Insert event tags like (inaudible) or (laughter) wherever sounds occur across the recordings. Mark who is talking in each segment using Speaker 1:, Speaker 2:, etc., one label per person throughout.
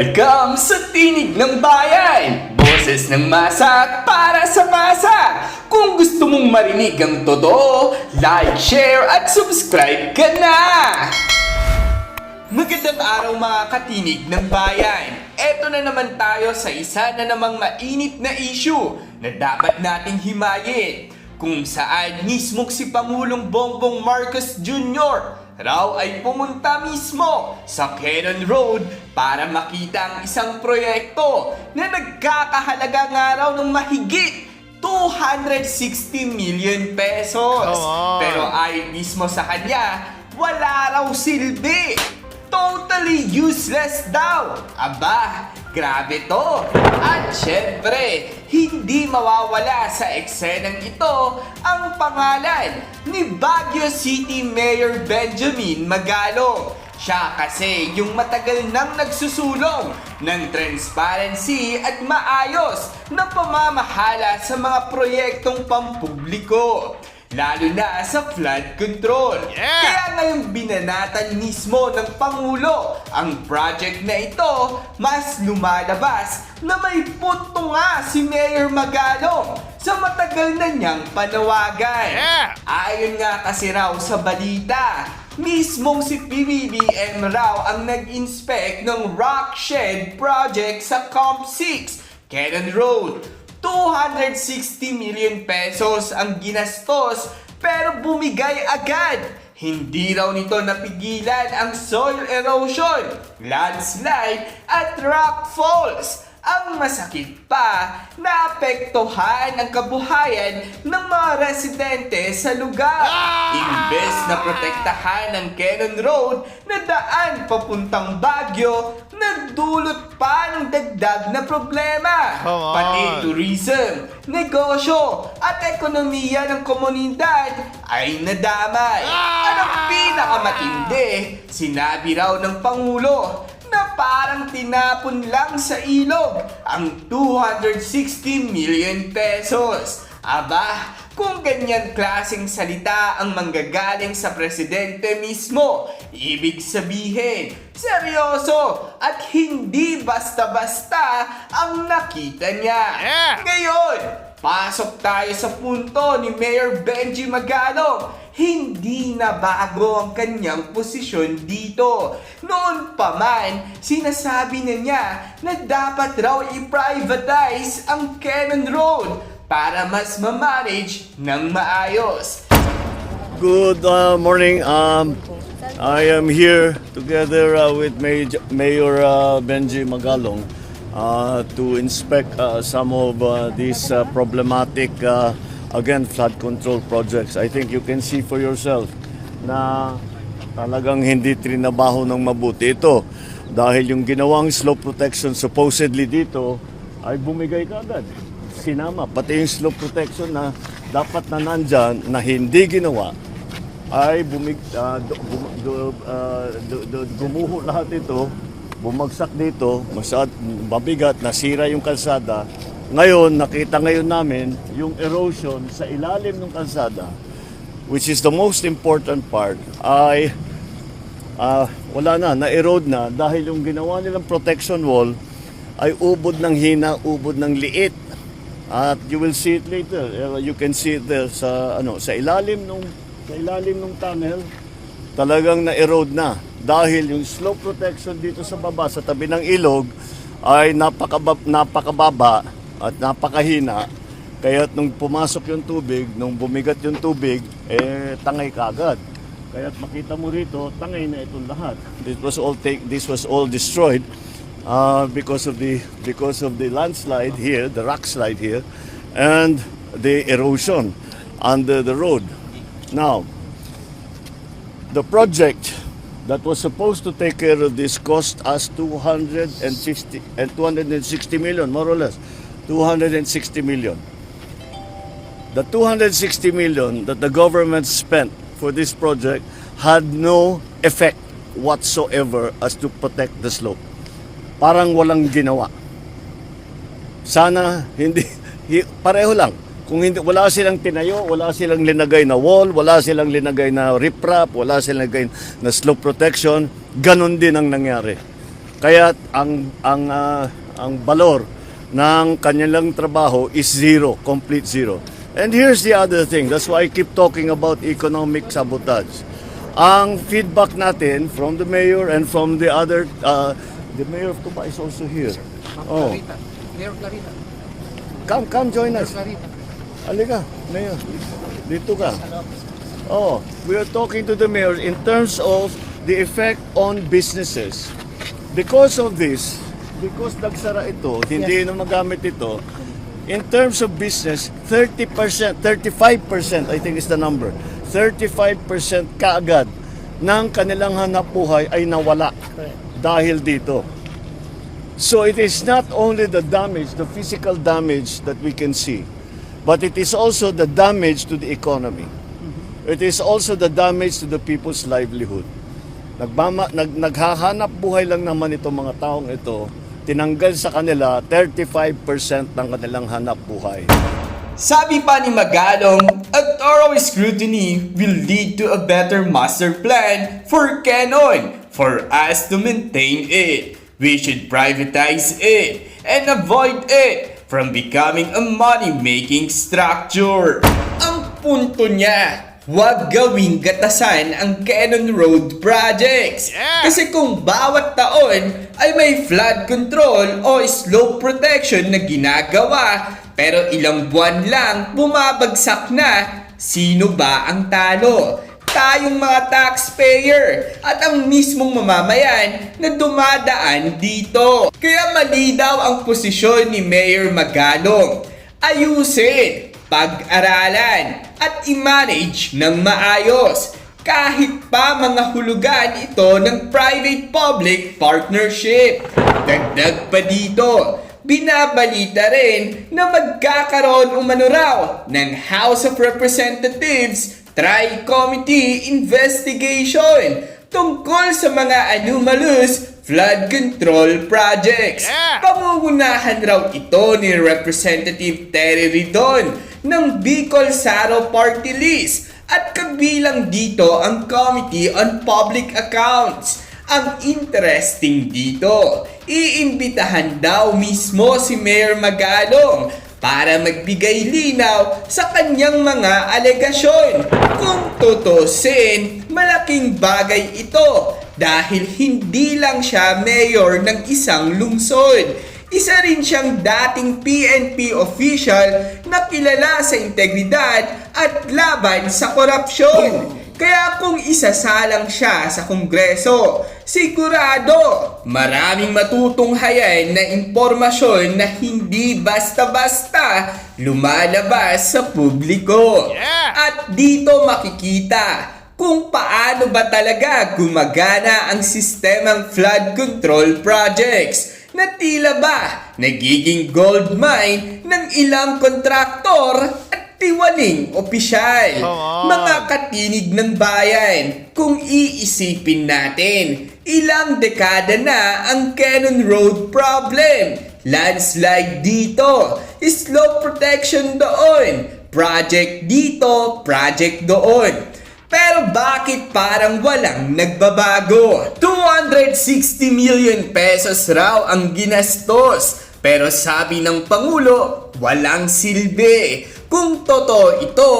Speaker 1: Welcome sa Tinig ng Bayan! Boses ng masa para sa masa! Kung gusto mong marinig ang totoo, like, share at subscribe ka na! Magandang araw mga katinig ng bayan! Eto na naman tayo sa isa na namang mainit na issue na dapat nating himayin kung saan mismo si Pangulong Bongbong Marcos Jr. raw ay pumunta mismo sa Cannon Road para makita ang isang proyekto na nagkakahalaga nga raw ng mahigit 260 million pesos. Pero ay mismo sa kanya, wala raw silbi. Totally useless daw. Aba, grabe to. At syempre, hindi mawawala sa eksenang ito ang pangalan ni Baguio City Mayor Benjamin Magalong. Siya kasi yung matagal nang nagsusulong ng transparency at maayos na pamamahala sa mga proyektong pampubliko. Lalo na sa flood control.
Speaker 2: Yeah!
Speaker 1: Kaya ngayong binanatan mismo ng Pangulo ang project na ito, mas lumalabas na may punto nga si Mayor Magalong sa matagal na niyang panawagan.
Speaker 2: Yeah!
Speaker 1: Ayon nga kasi raw sa balita, mismong si PBBM raw ang nag-inspect ng rock shed project sa Comp 6, Cannon Road. 260 million pesos ang ginastos pero bumigay agad. Hindi raw nito napigilan ang soil erosion, landslide at rock falls. Ang masakit pa, naapektuhan ang kabuhayan ng mga residente sa lugar. Imbes na protektahan ng Cannon Road na daan papuntang Baguio, nagdulot pa ng dagdag na problema.
Speaker 2: Come on.
Speaker 1: Pati tourism, negosyo at ekonomiya ng komunidad ay nadamay. At ang pinakamatindi, sinabi raw ng Pangulo na parang tinapon lang sa ilog ang 260 million pesos. Aba, kung ganyan klaseng salita ang manggagaling sa presidente mismo, ibig sabihin, seryoso at hindi basta-basta ang nakita niya.
Speaker 2: Yeah!
Speaker 1: Ngayon, pasok tayo sa punto ni Mayor Benji Magalong. Hindi na bago ang kanyang posisyon dito. Noon pa man, sinasabi na niya na dapat raw i-privatize ang Cannon Road para mas ma-manage ng maayos.
Speaker 3: Good uh, morning. Um, I am here together uh, with May- Mayor uh, Benji Magalong uh, to inspect uh, some of uh, these uh, problematic, uh, again, flood control projects. I think you can see for yourself na talagang hindi trinabaho ng mabuti ito. Dahil yung ginawang slope protection supposedly dito ay bumigay kagad sinama. Pati yung slope protection na dapat na nandyan na hindi ginawa ay bumig, du- bum- du- ah, du- du- gumuho lahat ito, bumagsak dito, masad, mabigat, nasira yung kalsada. Ngayon, nakita ngayon namin yung erosion sa ilalim ng kalsada, which is the most important part, ay ah, wala na, na-erode na dahil yung ginawa nilang protection wall ay ubod ng hina, ubod ng liit. At you will see it later. Uh, You can see it there sa ano sa ilalim nung sa ilalim ng tunnel talagang na-erode na dahil yung slope protection dito sa baba sa tabi ng ilog ay napakababa, napakababa at napakahina kaya nung pumasok yung tubig, nung bumigat yung tubig, eh tangay kagad. Kaya makita mo rito, tangay na itong lahat. This was all take, this was all destroyed uh, because of the because of the landslide here, the rock slide here, and the erosion under the road. Now, the project that was supposed to take care of this cost us 250 and 260 million, more or less, 260 million. The 260 million that the government spent for this project had no effect whatsoever as to protect the slope. Parang walang ginawa. Sana hindi (laughs) hi- pareho lang. Kung hindi wala silang tinayo, wala silang linagay na wall, wala silang linagay na riprap, wala silang linagay na slope protection, ganun din ang nangyari. Kaya ang ang ah, ang balor ng kanilang trabaho is zero, complete zero. And here's the other thing. That's why I keep talking about economic sabotage. Ang feedback natin from the mayor and from the other uh, the mayor of Tuba is also here. Oh,
Speaker 2: Clarita. Mayor Clarita.
Speaker 3: come come join us. Halika, Mayor. Dito ka. Oh, we are talking to the mayor in terms of the effect on businesses. Because of this, because nagsara ito, hindi na magamit ito, in terms of business, 30%, 35% I think is the number, 35% kaagad ng kanilang hanap buhay ay nawala dahil dito. So it is not only the damage, the physical damage that we can see, but it is also the damage to the economy. It is also the damage to the people's livelihood. Nagmama, nag, naghahanap buhay lang naman itong mga taong ito, tinanggal sa kanila 35% ng kanilang hanap buhay.
Speaker 1: Sabi pa ni Magalong, a thorough scrutiny will lead to a better master plan for Canon for us to maintain it. We should privatize it and avoid it from becoming a money-making structure. Ang punto niya, huwag gawing gatasan ang Canon Road projects. Kasi kung bawat taon ay may flood control o slope protection na ginagawa, pero ilang buwan lang bumabagsak na, sino ba ang talo? Tayong mga taxpayer at ang mismong mamamayan na dumadaan dito. Kaya mali daw ang posisyon ni Mayor Magalong. Ayusin, pag-aralan at i-manage ng maayos kahit pa mga hulugan ito ng private-public partnership. Dagdag pa dito, binabalita rin na magkakaroon umano raw ng House of Representatives Tri-Committee Investigation tungkol sa mga anomalous flood control projects. Pamugunahan raw ito ni Representative Terry Ridon ng Bicol Saro Party List at kabilang dito ang Committee on Public Accounts. Ang interesting dito, iimbitahan daw mismo si Mayor Magalong para magbigay linaw sa kanyang mga alegasyon. Kung tutusin, malaking bagay ito dahil hindi lang siya mayor ng isang lungsod. Isa rin siyang dating PNP official na kilala sa integridad at laban sa korupsyon. Kaya kung isasalang siya sa Kongreso, sigurado maraming matutunghayan na impormasyon na hindi basta-basta lumalabas sa publiko. At dito makikita kung paano ba talaga gumagana ang sistemang flood control projects na tila ba nagiging gold mine ng ilang kontraktor at tiwaling opisyal. Mga katinig ng bayan, kung iisipin natin, ilang dekada na ang Cannon Road problem. Landslide dito, slope protection doon, project dito, project doon. Pero bakit parang walang nagbabago? 260 million pesos raw ang ginastos. Pero sabi ng Pangulo, walang silbi. Kung totoo ito,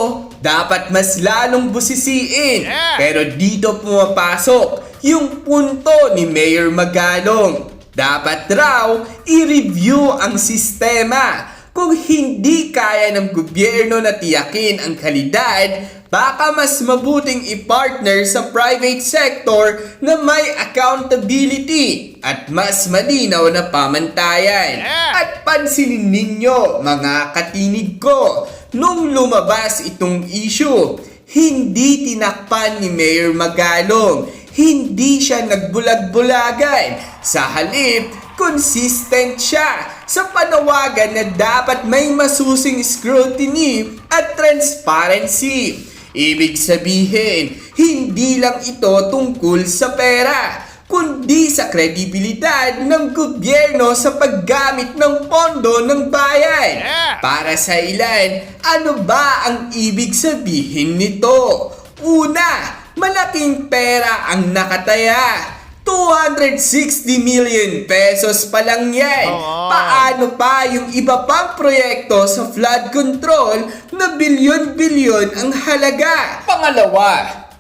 Speaker 1: dapat mas lalong busisiin. Pero dito pumapasok yung punto ni Mayor Magalong. Dapat raw i-review ang sistema. Kung hindi kaya ng gobyerno na tiyakin ang kalidad, baka mas mabuting i-partner sa private sector na may accountability at mas malinaw na pamantayan. At pansinin ninyo, mga katinig ko, nung lumabas itong issue, hindi tinakpan ni Mayor Magalong. Hindi siya nagbulag-bulagan. Sa halip, consistent siya sa panawagan na dapat may masusing scrutiny at transparency. Ibig sabihin, hindi lang ito tungkol sa pera, kundi sa kredibilidad ng gobyerno sa paggamit ng pondo ng bayan. Para sa ilan, ano ba ang ibig sabihin nito? Una, malaking pera ang nakataya. 260 million pesos pa lang yan. Paano pa yung iba pang proyekto sa flood control na bilyon-bilyon ang halaga? Pangalawa,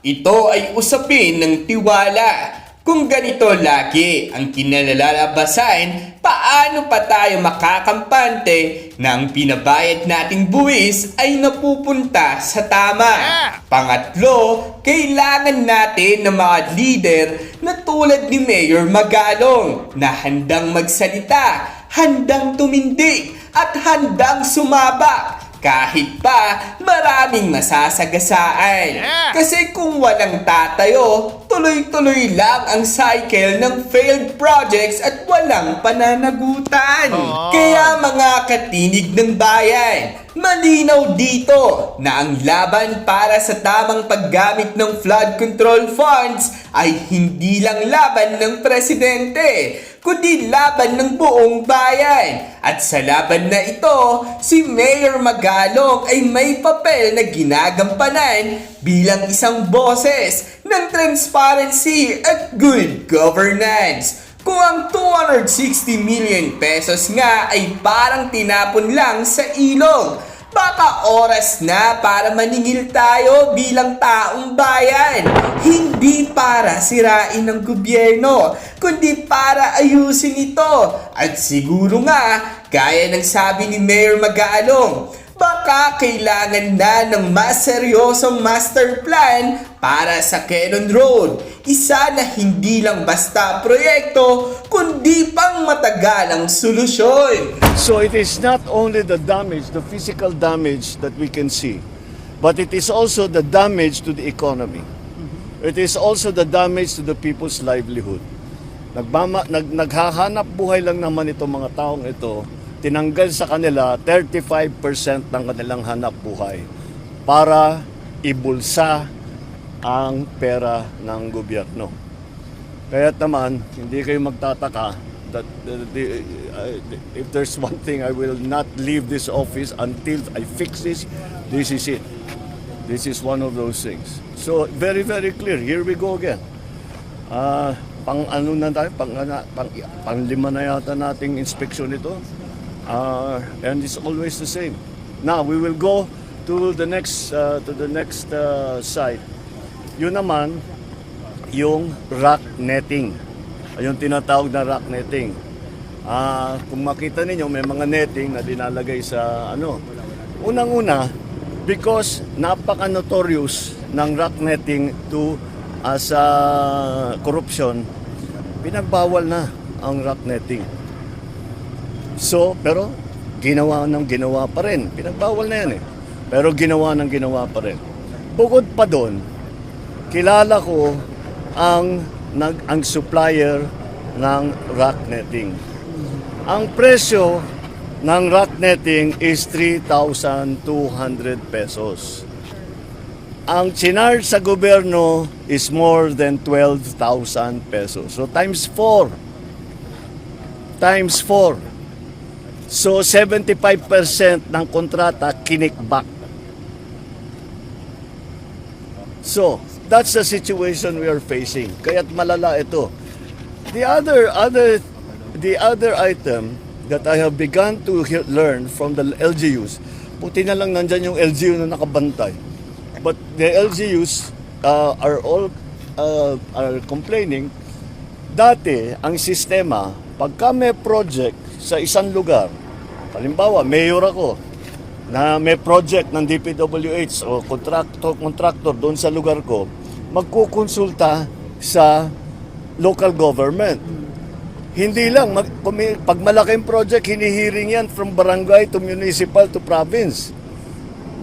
Speaker 1: ito ay usapin ng tiwala. Kung ganito lagi ang kinalalabasan, paano pa tayo makakampante na ang pinabayad nating buwis ay napupunta sa tama? Pangatlo, kailangan natin ng mga leader na tulad ni Mayor Magalong na handang magsalita, handang tumindig, at handang sumabak kahit pa maraming masasagasaan. Kasi kung walang tatayo, tuloy-tuloy lang ang cycle ng failed projects at walang pananagutan. Kaya mga katinig ng bayan, malinaw dito na ang laban para sa tamang paggamit ng flood control funds ay hindi lang laban ng presidente, kundi laban ng buong bayan. At sa laban na ito, si Mayor Magalong ay may papel na ginagampanan bilang isang boses ng transparency at good governance. Kung ang 260 million pesos nga ay parang tinapon lang sa ilog, baka oras na para maningil tayo bilang taong bayan. Hindi para sirain ng gobyerno, kundi para ayusin ito. At siguro nga, gaya ng sabi ni Mayor Magalong, baka kailangan na ng mas seryosong master plan para sa Quezon Road. Isa na hindi lang basta proyekto, kundi pang matagalang solusyon.
Speaker 3: So it is not only the damage, the physical damage that we can see, but it is also the damage to the economy. It is also the damage to the people's livelihood. Nagbama, nag, naghahanap buhay lang naman itong mga taong ito, tinanggal sa kanila 35% ng kanilang hanap buhay para ibulsa ang pera ng gobyerno. Kaya naman, hindi kayo magtataka that uh, the, uh, if there's one thing I will not leave this office until I fix this, this is it. This is one of those things. So very very clear. Here we go again. Ah, pang ano na tayo, pang, pang, pang lima na yata nating inspeksyon ito. Ah, and it's always the same. Now we will go to the next uh, to the next uh, site. Yun naman yung rock netting. Yung tinatawag na rock netting. Ah, kung makita ninyo may mga netting na dinalagay sa ano. Unang-una because napaka-notorious ng rock netting to as a corruption, pinagbawal na ang rock netting. So, pero ginawa ng ginawa pa rin. Pinagbawal na yan eh. Pero ginawa ng ginawa pa rin. Bukod pa doon, kilala ko ang nag ang supplier ng rock netting. Ang presyo ng rock netting is 3,200 pesos. Ang chinarge sa gobyerno is more than 12,000 pesos. So times 4. Times 4. So 75% ng kontrata kinikback. So, that's the situation we are facing. Kaya't malala ito. The other other the other item that I have begun to learn from the LGUs, puti na lang nandyan yung LGU na nakabantay. But the LGUs uh, are all uh, are complaining dati ang sistema pagka may project sa isang lugar halimbawa mayor ako na may project ng DPWH o contractor contractor doon sa lugar ko magkukonsulta sa local government. Hindi lang mag, pag malaking project hinihiring yan from barangay to municipal to province.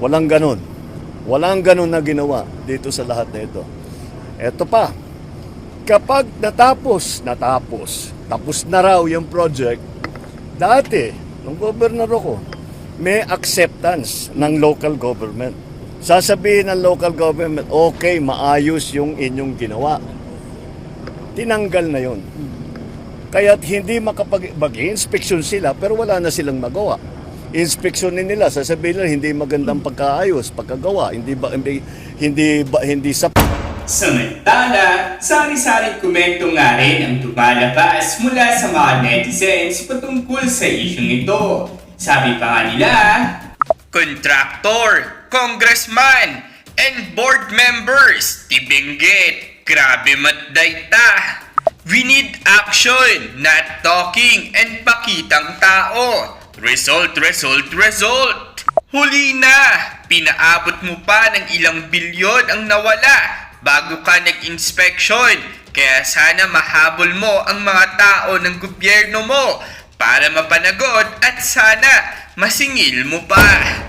Speaker 3: Walang ganun. Walang ganun na ginawa dito sa lahat na ito. Eto pa. Kapag natapos, natapos, tapos na raw yung project, dati, nung gobernador ako, may acceptance ng local government. Sasabihin ng local government, okay, maayos yung inyong ginawa. Tinanggal na yon. Kaya't hindi makapag mag-inspection sila pero wala na silang magawa. Inspeksyonin nila, sasabihin nila hindi magandang pagkaayos, pagkagawa, hindi ba hindi hindi, ba, hindi sa
Speaker 2: Samantala, sari-saring komento nga rin ang tumalabas mula sa mga netizens patungkol sa isyong ito. Sabi pa nga nila,
Speaker 1: Contractor, congressman, and board members, tibinggit, grabe matday ta. We need action, not talking, and pakitang tao. Result, result, result. Huli na, pinaabot mo pa ng ilang bilyon ang nawala bago ka nag-inspection. Kaya sana mahabol mo ang mga tao ng gobyerno mo para mapanagot at sana masingil mo pa.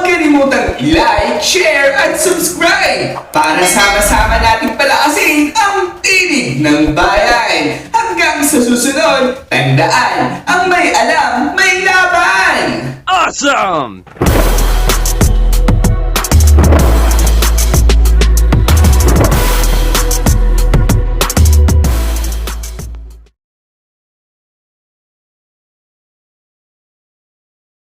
Speaker 1: Huwag kalimutang i-like, share, at subscribe para sama-sama nating palakasin ang tinig ng bayan. Hanggang sa susunod, tandaan, ang may alam, may laban!
Speaker 4: Awesome!